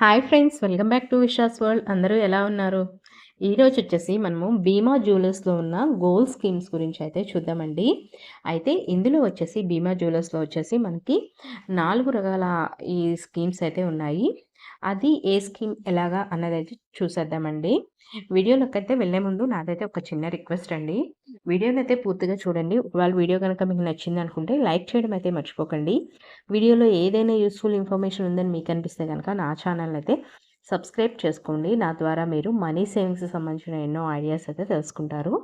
Hi friends welcome back to Visha's world. అందరూ ఎలా ఉన్నారు? ఈరోజు వచ్చేసి మనము బీమా జ్యువెలర్స్లో ఉన్న గోల్డ్ స్కీమ్స్ గురించి అయితే చూద్దామండి. అయితే ఇందులో వచ్చేసి బీమా జ్యువెలర్స్లో వచ్చేసి మనకి నాలుగు రకాల ఈ స్కీమ్స్ అయితే ఉన్నాయి. అది ఏ స్కీమ్ ఎలాగా అన్నదైతే చూసేద్దామండి. వీడియోలోకి అయితే వెళ్ళే ముందు నాదైతే ఒక చిన్న రిక్వెస్ట్ అండి. వీడియోని అయితే పూర్తిగా చూడండి. ఒకవేళ వీడియో కనుక మీకు నచ్చింది అనుకుంటే లైక్ చేయడం అయితే మర్చిపోకండి. వీడియోలో ఏదైనా యూస్ఫుల్ ఇన్ఫర్మేషన్ ఉందని మీకు అనిపిస్తే కనుక నా ఛానల్ అయితే సబ్స్క్రైబ్ చేసుకోండి. నా ద్వారా మీరు మనీ సేవింగ్స్ సంబంధించిన ఎన్నో ఐడియాస్ అయితే తెలుసుకుంటారు.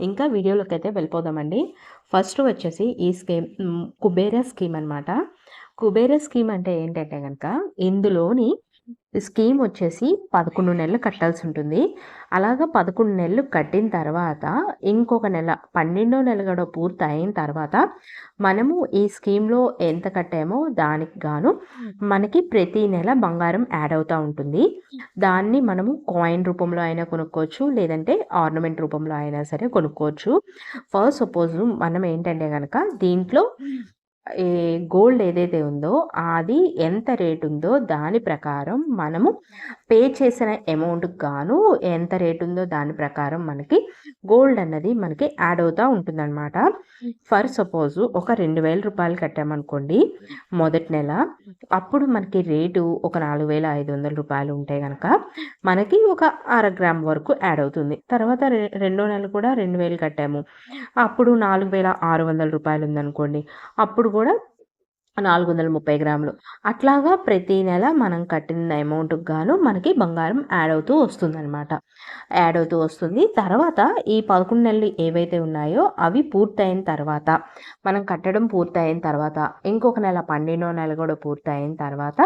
ఇంకా వీడియోలోకి అయితే వెళ్ళిపోదామండి. ఫస్ట్ వచ్చేసి ఈ స్కీమ్ కుబేరా స్కీమ్ అనమాట కుబేరా స్కీమ్ అంటే ఏంటంటే కనుక ఇందులోని స్కీమ్ వచ్చేసి పదకొండు నెలలు కట్టాల్సి ఉంటుంది అలాగా పదకొండు నెలలు కట్టిన తర్వాత ఇంకొక నెల పన్నెండో నెల కూడా పూర్తి అయిన తర్వాత మనము ఈ స్కీమ్లో ఎంత కట్టామో దానికి గాను మనకి ప్రతి నెల బంగారం యాడ్ అవుతూ ఉంటుంది. దాన్ని మనము కాయిన్ రూపంలో అయినా కొనుక్కోవచ్చు లేదంటే ఆర్నమెంట్ రూపంలో అయినా సరే కొనుక్కోవచ్చు. ఫస్ట్ సపోజ్ మనం ఏంటంటే కనుక దీంట్లో గోల్డ్ ఏదైతే ఉందో అది ఎంత రేటు ఉందో దాని ప్రకారం మనము పే చేసిన అమౌంట్ గాను ఎంత రేట్ ఉందో దాని ప్రకారం మనకి గోల్డ్ అన్నది మనకి యాడ్ అవుతూ ఉంటుందన్నమాట. ఫర్ సపోజ్ ఒక రెండు వేల రూపాయలు కట్టామనుకోండి మొదటి నెల అప్పుడు మనకి రేటు ఒక నాలుగు వేల ఐదు వందల రూపాయలు ఉంటే కనుక మనకి ఒక అర గ్రామ్ వరకు యాడ్ అవుతుంది. తర్వాత రెండో నెల కూడా రెండు వేలు కట్టాము. అప్పుడు నాలుగు వేల ఆరు వందల రూపాయలు ఉందనుకోండి అప్పుడు కూడా నాలుగు వందల ముప్పై గ్రాములు. అట్లాగా ప్రతి నెల మనం కట్టిన అమౌంట్కి గాను మనకి బంగారం యాడ్ అవుతూ వస్తుందన్నమాట. యాడ్ అవుతూ వస్తుంది. తర్వాత ఈ పదకొండు నెలలు ఏవైతే ఉన్నాయో అవి పూర్తయిన తర్వాత మనం కట్టడం పూర్తయిన తర్వాత ఇంకొక నెల పన్నెండో నెల కూడా పూర్తయిన తర్వాత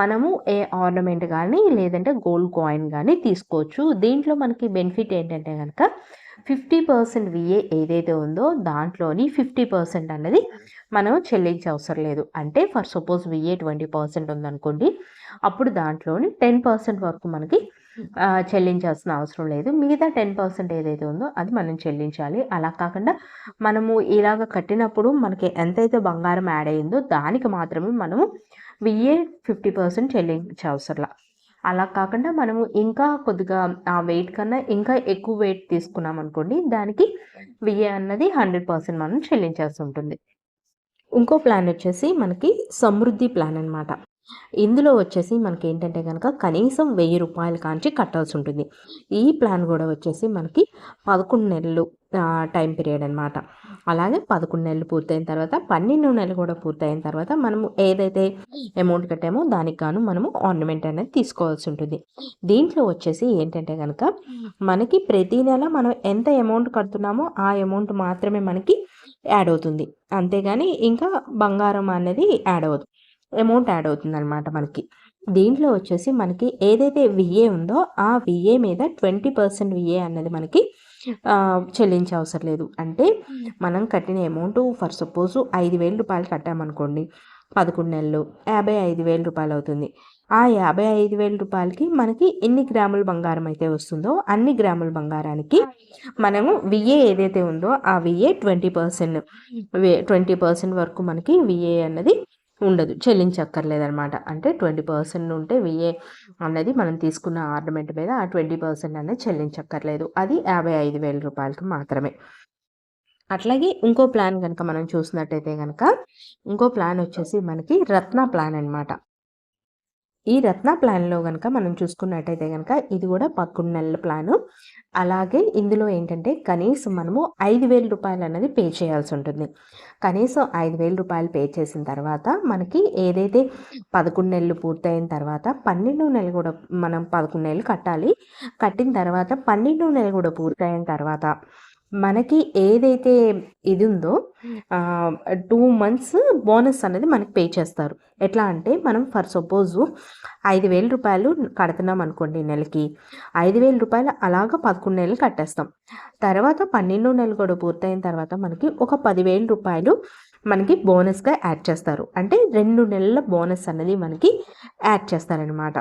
మనము ఏ ఆర్నమెంట్ కానీ లేదంటే గోల్డ్ కాయిన్ కానీ తీసుకోవచ్చు. దీంట్లో మనకి బెనిఫిట్ ఏంటంటే కనుక ఫిఫ్టీ పర్సెంట్ విఏ ఏదైతే ఉందో దాంట్లోని ఫిఫ్టీ పర్సెంట్ అన్నది మనం చెల్లించే అవసరం లేదు. అంటే for suppose VA twenty percent ఉందనుకోండి అప్పుడు దాంట్లోని టెన్ పర్సెంట్ వరకు మనకి చెల్లించాల్సిన అవసరం లేదు. మిగతా టెన్ పర్సెంట్ ఏదైతే ఉందో అది మనం చెల్లించాలి. అలా కాకుండా మనము ఇలాగ కట్టినప్పుడు మనకి ఎంతైతే బంగారం యాడ్ అయిందో దానికి మాత్రమే మనము విఏ ఫిఫ్టీ పర్సెంట్ చెల్లించే అవసరం అలా కాకుండా మనము ఇంకా కొద్దిగా ఆ వెయిట్ కన్నా ఇంకా ఎక్కువ వెయిట్ తీసుకున్నాం అనుకోండి దానికి విఏ అన్నది హండ్రెడ్ పర్సెంట్ మనం చెల్లించాల్సి ఉంటుంది. ఇంకో ప్లాన్ వచ్చేసి మనకి సమృద్ధి ప్లాన్ అనమాట ఇందులో వచ్చేసి మనకి ఏంటంటే కనుక కనీసం వెయ్యి రూపాయల కాంచి కట్టాల్సి ఉంటుంది. ఈ ప్లాన్ కూడా వచ్చేసి మనకి పదకొండు నెలలు టైం పీరియడ్ అనమాట అలాగే పదకొండు నెలలు పూర్తయిన తర్వాత పన్నెండు నెలలు కూడా పూర్తయిన తర్వాత మనము ఏదైతే అమౌంట్ కట్టామో దానికి గాను మనము ఆర్నమెంట్ అనేది తీసుకోవాల్సి ఉంటుంది. దీంట్లో వచ్చేసి ఏంటంటే కనుక మనకి ప్రతి నెల మనం ఎంత అమౌంట్ కడుతున్నామో ఆ అమౌంట్ మాత్రమే మనకి యాడ్ అవుతుంది అంతేగాని ఇంకా బంగారం అనేది యాడ్ అవ్వదు అమౌంట్ యాడ్ అవుతుంది అనమాట మనకి. దీంట్లో వచ్చేసి మనకి ఏదైతే విఏ ఉందో ఆ విఏ మీద ట్వంటీ పర్సెంట్ విఏ అన్నది మనకి చెల్లించే అవసరం లేదు. అంటే మనం కట్టిన అమౌంట్ ఫర్ సపోజ్ ఐదు వేల రూపాయలు కట్టామనుకోండి పదకొండు నెలలు యాభై ఐదు వేల రూపాయలు అవుతుంది. ఆ యాభై ఐదు వేల రూపాయలకి మనకి ఎన్ని గ్రాముల బంగారం అయితే వస్తుందో అన్ని గ్రాముల బంగారానికి మనము విఏ ఏదైతే ఉందో ఆ VA twenty percent. Twenty percent వరకు మనకి విఏ అన్నది ఉండదు చెల్లించక్కర్లేదనమాట అంటే ట్వంటీ పర్సెంట్ ఉంటే విఏ అన్నది మనం తీసుకున్న ఆర్నమెంట్ మీద ఆ ట్వంటీ పర్సెంట్ అనేది చెల్లించక్కర్లేదు. అది యాభై ఐదు వేల రూపాయలకి మాత్రమే. అట్లాగే ఇంకో ప్లాన్ కనుక మనం చూసినట్టయితే కనుక ఇంకో ప్లాన్ వచ్చేసి మనకి రత్న ప్లాన్ అనమాట ఈ రత్న ప్లాన్లో కనుక మనం చూసుకున్నట్టయితే కనుక ఇది కూడా పదకొండు నెలల ప్లాను. అలాగే ఇందులో ఏంటంటే కనీసం మనము ఐదు వేల రూపాయలు అనేది పే చేయాల్సి ఉంటుంది. కనీసం ఐదు వేల రూపాయలు పే చేసిన తర్వాత మనకి ఏదైతే పదకొండు నెలలు పూర్తయిన తర్వాత పన్నెండు నెలలు కూడా మనం పదకొండు నెలలు కట్టాలి. కట్టిన తర్వాత పన్నెండు నెలలు కూడా పూర్తయిన తర్వాత మనకి ఏదైతే ఇది ఉందో టూ మంత్స్ బోనస్ అనేది మనకి పే చేస్తారు. ఎట్లా అంటే మనం ఫర్ సపోజ్ ఐదు వేల రూపాయలు కడుతున్నాం అనుకోండి నెలకి. ఐదు వేల రూపాయలు అలాగ పదకొండు నెలలు కట్టేస్తాం. తర్వాత పన్నెండు నెలలు కూడా పూర్తయిన తర్వాత మనకి ఒక పదివేల రూపాయలు మనకి బోనస్గా యాడ్ చేస్తారు. అంటే రెండు నెలల బోనస్ అనేది మనకి యాడ్ చేస్తారనమాట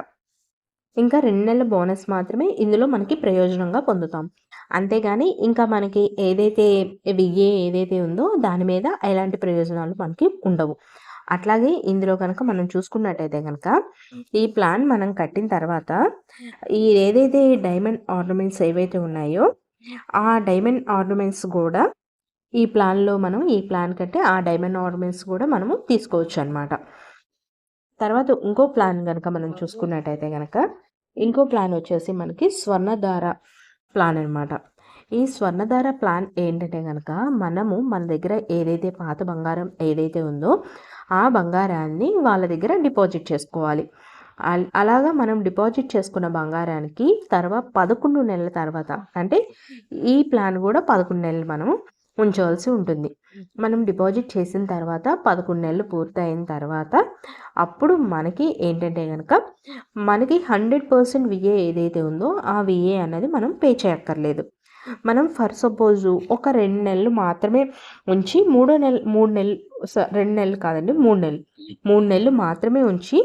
ఇంకా రెండు నెలల బోనస్ మాత్రమే ఇందులో మనకి ప్రయోజనంగా పొందుతాం. అంతేగాని ఇంకా మనకి ఏదైతే విఏ ఏదైతే ఉందో దాని మీద ఎలాంటి ప్రయోజనాలు మనకి ఉండవు. అట్లాగే ఇందులో కనుక మనం చూసుకున్నట్టయితే కనుక ఈ ప్లాన్ మనం కట్టిన తర్వాత ఈ ఏదైతే డైమండ్ ఆర్నమెంట్స్ ఏవైతే ఉన్నాయో ఆ డైమండ్ ఆర్నమెంట్స్ కూడా ఈ ప్లాన్లో మనం ఈ ప్లాన్ కంటే ఆ డైమండ్ ఆర్నమెంట్స్ కూడా మనము తీసుకోవచ్చు అనమాట తర్వాత ఇంకో ప్లాన్ కనుక మనం చూసుకున్నట్టయితే కనుక ఇంకో ప్లాన్ వచ్చేసి మనకి స్వర్ణధార ప్లాన్ అనమాట ఈ స్వర్ణధార ప్లాన్ ఏంటంటే కనుక మనము మన దగ్గర ఏదైతే పాత బంగారం ఏదైతే ఉందో ఆ బంగారాన్ని వాళ్ళ దగ్గర డిపాజిట్ చేసుకోవాలి. అలాగా మనం డిపాజిట్ చేసుకున్న బంగారానికి తర్వాత పదకొండు నెలల తర్వాత అంటే ఈ ప్లాన్ కూడా పదకొండు నెలలు మనము ఉంచవలసి ఉంటుంది. మనం డిపాజిట్ చేసిన తర్వాత పదకొండు నెలలు పూర్తయిన తర్వాత అప్పుడు మనకి ఏంటంటే కనుక మనకి హండ్రెడ్ పర్సెంట్ విఏ ఏదైతే ఉందో ఆ విఏ అనేది మనం పే చేయక్కర్లేదు. మనం ఫర్ సపోజ్ ఒక రెండు నెలలు మాత్రమే ఉంచి మూడో నెల మూడు నెలలు రెండు నెలలు కాదండి మూడు నెలలు. మూడు నెలలు మాత్రమే ఉంచి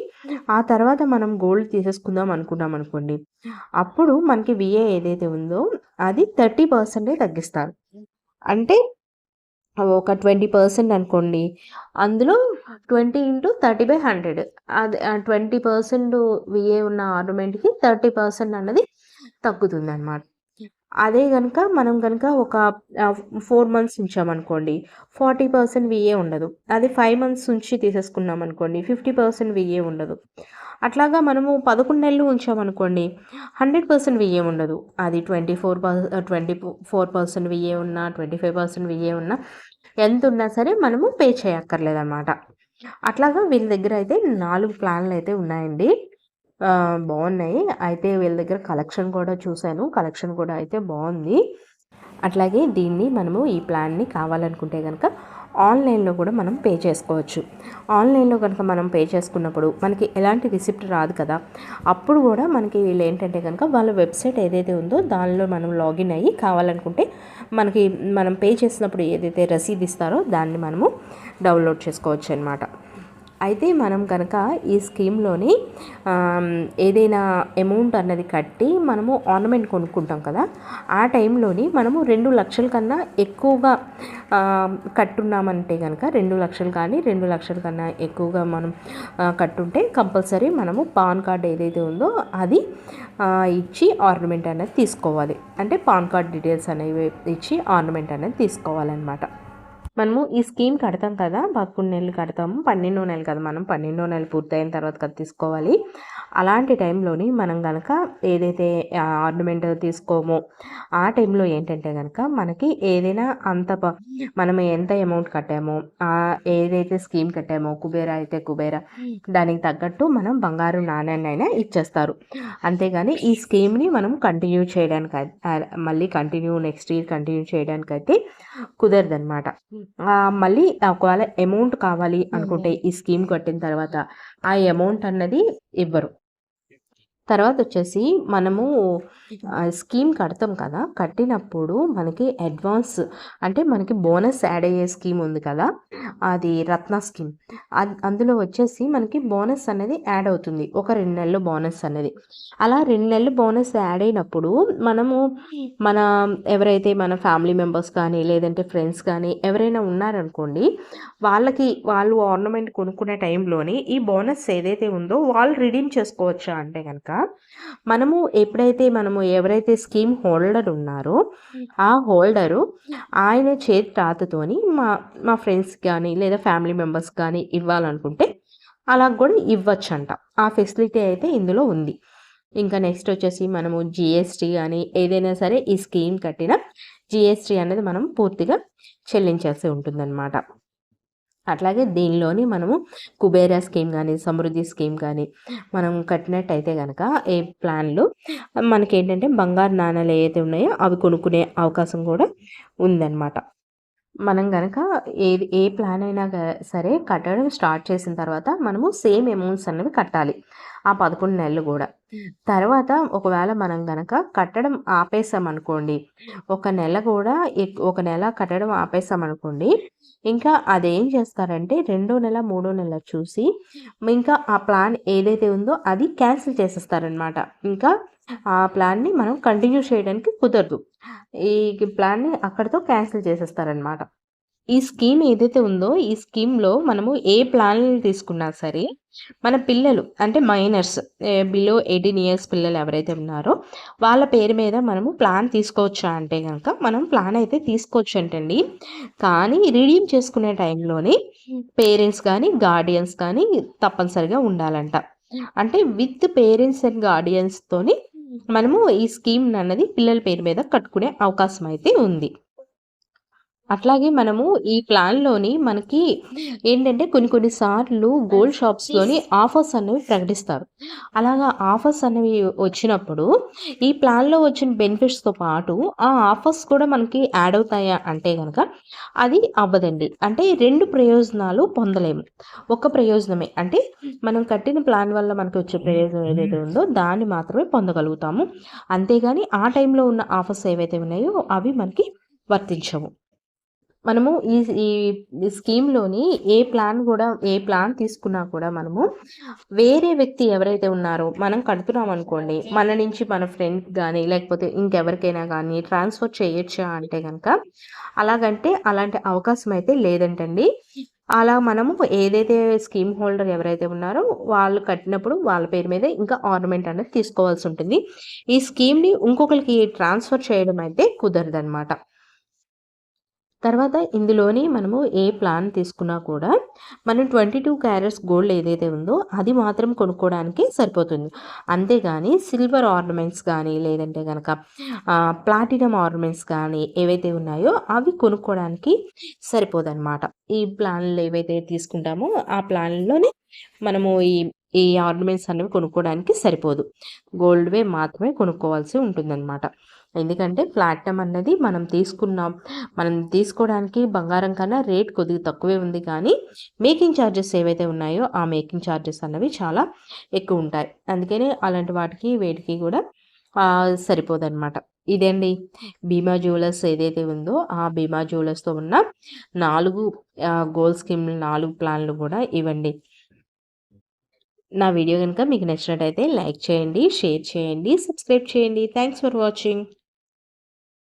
ఆ తర్వాత మనం గోల్డ్ తీసేసుకుందాం అనుకున్నాం అనుకోండి అప్పుడు మనకి విఏ ఏదైతే ఉందో అది థర్టీ పర్సెంటే తగ్గిస్తారు. అంటే ఒక ట్వంటీ పర్సెంట్ అనుకోండి. అందులో twenty into thirty by hundred. అది ట్వంటీ పర్సెంట్ విఏ ఉన్న ఆర్నమెంట్కి థర్టీ పర్సెంట్ అన్నది తగ్గుతుంది అనమాట అదే కనుక మనం కనుక ఒక ఫోర్ మంత్స్ ఉంచామనుకోండి ఫార్టీ పర్సెంట్ విఏ ఉండదు. అది ఫైవ్ మంత్స్ ఉంచి తీసేసుకున్నాం అనుకోండి ఫిఫ్టీ పర్సెంట్ విఏ ఉండదు. అట్లాగా మనము పదకొండు నెలలు ఉంచామనుకోండి హండ్రెడ్ పర్సెంట్ విఏ ఉండదు. అది twenty four per twenty four percent VA ఉన్నా ట్వంటీ ఫైవ్ పర్సెంట్ విఏ ఉన్నా ఎంత ఉన్నా సరే మనము పే చేయక్కర్లేదన్నమాట. అట్లాగా వీళ్ళ దగ్గర అయితే నాలుగు ప్లాన్లు అయితే ఉన్నాయండి. బాగున్నాయి. అయితే వీళ్ళ దగ్గర కలెక్షన్ కూడా చూశాను. కలెక్షన్ కూడా అయితే బాగుంది. అట్లాగే దీన్ని మనము ఈ ప్లాన్ని కావాలనుకుంటే కనుక ఆన్లైన్లో కూడా మనం పే చేసుకోవచ్చు. ఆన్లైన్లో కనుక మనం పే చేసుకున్నప్పుడు మనకి ఎలాంటి రిసిప్ట్ రాదు కదా. అప్పుడు కూడా మనకి వీళ్ళు ఏంటంటే కనుక వాళ్ళ వెబ్సైట్ ఏదైతే ఉందో దానిలో మనం లాగిన్ అయ్యి కావాలనుకుంటే మనకి మనం పే చేసినప్పుడు ఏదైతే రసీదు ఇస్తారో దాన్ని మనము డౌన్లోడ్ చేసుకోవచ్చు అనమాట అయితే మనం కనుక ఈ స్కీమ్లోని ఏదైనా అమౌంట్ అన్నది కట్టి మనము ఆర్నమెంట్ కొనుక్కుంటాం కదా ఆ టైంలోని మనము రెండు లక్షల కన్నా ఎక్కువగా కట్టున్నామంటే కనుక రెండు లక్షలు కానీ రెండు లక్షల కన్నా ఎక్కువగా మనం కట్టుంటే కంపల్సరీ మనము పాన్ కార్డ్ ఏదైతే ఉందో అది ఇచ్చి ఆర్నమెంట్ అనేది తీసుకోవాలి. అంటే పాన్ కార్డ్ డీటెయిల్స్ అనేవి ఇచ్చి ఆర్నమెంట్ అనేది తీసుకోవాలన్నమాట. మనము ఈ స్కీమ్ కడతాం కదా పదకొండు నెలలు కడతాము. పన్నెండో నెల కదా మనం పన్నెండో నెలలు పూర్తయిన తర్వాత కదా తీసుకోవాలి. అలాంటి టైంలోని మనం కనుక ఏదైతే ఆర్నమెంట్ తీసుకోమో ఆ టైంలో ఏంటంటే కనుక మనకి ఏదైనా అంత మనం ఎంత అమౌంట్ కట్టామో ఏదైతే స్కీమ్ కట్టామో కుబేరా అయితే కుబేరా దానికి తగ్గట్టు మనం బంగారు నాణ్యాన్ని అయినా ఇచ్చేస్తారు. అంతేగాని ఈ స్కీమ్ని మనం కంటిన్యూ చేయడానికి మళ్ళీ కంటిన్యూ నెక్స్ట్ ఇయర్ కంటిన్యూ చేయడానికైతే కుదరదనమాట మళ్ళీ ఒకవేళ అమౌంట్ కావాలి అనుకుంటే ఈ స్కీమ్ కట్టిన తర్వాత ఆ అమౌంట్ అన్నది ఇవ్వరు. తర్వాత వచ్చేసి మనము స్కీమ్ కడతాం కదా. కట్టినప్పుడు మనకి అడ్వాన్స్ అంటే మనకి బోనస్ యాడ్ అయ్యే స్కీమ్ ఉంది కదా. అది రత్న స్కీమ్. అందులో వచ్చేసి మనకి బోనస్ అనేది యాడ్ అవుతుంది. ఒక రెండు నెలలు బోనస్ అనేది. అలా రెండు నెలలు బోనస్ యాడ్ అయినప్పుడు మనము మన ఎవరైతే మన ఫ్యామిలీ మెంబర్స్ కానీ లేదంటే ఫ్రెండ్స్ కానీ ఎవరైనా ఉన్నారనుకోండి వాళ్ళకి వాళ్ళు ఆర్నమెంట్ కొనుక్కునే టైంలోని ఈ బోనస్ ఏదైతే ఉందో వాళ్ళు రిడీమ్ చేసుకోవచ్చా అంటే కనుక మనము ఎప్పుడైతే మనము ఎవరైతే స్కీమ్ హోల్డర్ ఉన్నారో ఆ హోల్డరు ఆయన చేతి రాతతోని మా మా ఫ్రెండ్స్ కానీ లేదా ఫ్యామిలీ మెంబర్స్ కానీ ఇవ్వాలనుకుంటే అలా కూడా ఇవ్వచ్చంట. ఆ ఫెసిలిటీ అయితే ఇందులో ఉంది. ఇంకా నెక్స్ట్ వచ్చేసి మనము జిఎస్టీ కానీ ఏదైనా సరే ఈ స్కీమ్ కట్టిన జిఎస్టీ అనేది మనం పూర్తిగా చెల్లించాల్సి ఉంటుందన్నమాట. అట్లాగే దీనిలోని మనము కుబేరా స్కీమ్ కానీ సమృద్ధి స్కీమ్ కానీ మనం కట్టినట్టయితే కనుక ఏ ప్లాన్లు మనకి ఏంటంటే బంగారు నాణాలు ఏవైతే ఉన్నాయో అవి కొనుక్కునే అవకాశం కూడా ఉందన్నమాట. మనం కనుక ఏది ఏ ప్లాన్ అయినా సరే కట్టడం స్టార్ట్ చేసిన తర్వాత మనము సేమ్ అమౌంట్స్ అనేవి కట్టాలి. ఆ పదకొండు నెలలు కూడా. తర్వాత ఒకవేళ మనం కనుక కట్టడం ఆపేసామనుకోండి ఒక నెల కూడా ఒక నెల కట్టడం ఆపేసామనుకోండి ఇంకా అదేం చేస్తారంటే రెండో నెల మూడో నెల చూసి ఇంకా ఆ ప్లాన్ ఏదైతే ఉందో అది క్యాన్సిల్ చేసేస్తారనమాట. ఇంకా ఆ ప్లాన్ని మనం కంటిన్యూ చేయడానికి కుదరదు. ఈ ప్లాన్ని అక్కడితో క్యాన్సిల్ చేసేస్తారనమాట. ఈ స్కీమ్ ఏదైతే ఉందో, ఈ స్కీమ్‌లో మనము ఏ ప్లాన్‌లు తీసుకున్నా సరే, మన పిల్లలు అంటే మైనర్స్ బిలో 18 ఇయర్స్ పిల్లలు ఎవరైతే ఉన్నారో, వాళ్ళ పేరు మీద మనము ప్లాన్ తీసుకోవచ్చా అంటే కనుక మనం ప్లాన్ అయితే తీసుకోవచ్చు అంటండి కానీ రిడీమ్ చేసుకునే టైంలోనే పేరెంట్స్ కానీ గార్డియన్స్ కానీ తప్పనిసరిగా ఉండాలంట. అంటే విత్ పేరెంట్స్ అండ్ గార్డియన్స్‌తోని మనము ఈ స్కీమ్ అన్నది పిల్లల పేరు మీద కట్టుకునే అవకాశం అయితే ఉంది. అట్లాగే మనము ఈ ప్లాన్‌లోని మనకి ఏంటంటే కొన్ని కొన్ని సార్లు గోల్డ్ షాప్స్‌లోని ఆఫర్స్ అనేవి ప్రకటిస్తారు. అలాగా ఆఫర్స్ అనేవి వచ్చినప్పుడు ఈ ప్లాన్‌లో వచ్చిన బెనిఫిట్స్‌తో పాటు ఆ ఆఫర్స్ కూడా మనకి యాడ్ అవుతాయా అంటే గనక అది అవ్వదండి. అంటే 2 ప్రయోజనాలు పొందలేము. ఒక ప్రయోజనమే అంటే మనం కట్టిన ప్లాన్ వల్ల మనకి వచ్చే ప్రయోజనం ఏదైతే ఉందో దాన్ని మాత్రమే పొందగలుగుతాము. అంతేగాని ఆ టైంలో ఉన్న ఆఫర్స్ ఏవైతే ఉన్నాయో అవి మనకి వర్తించవు. మనము ఈ ఈ స్కీమ్‌లోని ఏ ప్లాన్ కూడా ఏ ప్లాన్ తీసుకున్నా కూడా మనము వేరే వ్యక్తి ఎవరైతే ఉన్నారో మనం కడుతున్నామనుకోండి, మన నుంచి మన ఫ్రెండ్ కానీ లేకపోతే ఇంకెవరికైనా కానీ ట్రాన్స్‌ఫర్ చేయొచ్చా అంటే కనుక అలాగంటే అలాంటి అవకాశం అయితే లేదంటండి. అలా మనము ఏదైతే స్కీమ్ హోల్డర్ ఎవరైతే ఉన్నారో వాళ్ళు కట్టినప్పుడు వాళ్ళ పేరు మీద ఇంకా ఆర్నమెంట్ అనేది తీసుకోవాల్సి ఉంటుంది ఈ స్కీమ్‌ని ఇంకొకరికి ట్రాన్స్‌ఫర్ చేయడం అయితే కుదరదనమాట. తర్వాత ఇందులోని మనము ఏ ప్లాన్ తీసుకున్నా కూడా మనం 22 క్యారెట్స్ గోల్డ్ ఏదైతే ఉందో అది మాత్రం కొనుక్కోవడానికి సరిపోతుంది. అంతేగాని సిల్వర్ ఆర్నమెంట్స్ కానీ లేదంటే కనుక ప్లాటినం ఆర్నమెంట్స్ కానీ ఏవైతే ఉన్నాయో అవి కొనుక్కోవడానికి సరిపోదన్నమాట ఈ ప్లాన్‌లు ఏవైతే తీసుకుంటామో ఆ ప్లాన్‌లోనే మనము ఈ ఈ ఆర్నమెంట్స్ అనేవి కొనుక్కోవడానికి సరిపోదు. గోల్డ్‌వే మాత్రమే కొనుక్కోవాల్సి ఉంటుందన్నమాట ఎందుకంటే ప్లాటినం అన్నది మనం తీసుకున్నాం. మనం తీసుకోవడానికి బంగారం కన్నా రేట్ కొద్దిగా తక్కువే ఉంది కానీ మేకింగ్ ఛార్జెస్ ఏవైతే ఉన్నాయో ఆ మేకింగ్ ఛార్జెస్ అన్నవి చాలా ఎక్కువ ఉంటాయి. అందుకనే అలాంటి వాటికి వేటికి కూడా సరిపోదన్నమాట. ఇదండి. భీమా జ్యువెలర్స్ ఏదైతే ఉందో ఆ భీమా జ్యువెలర్స్‌తో ఉన్న నాలుగు గోల్డ్ స్కీమ్‌లు నాలుగు ప్లాన్‌లు కూడా ఇవ్వండి. నా వీడియో కనుక మీకు నచ్చినట్టయితే లైక్ చేయండి, షేర్ చేయండి, సబ్స్క్రైబ్ చేయండి. Thanks for watching.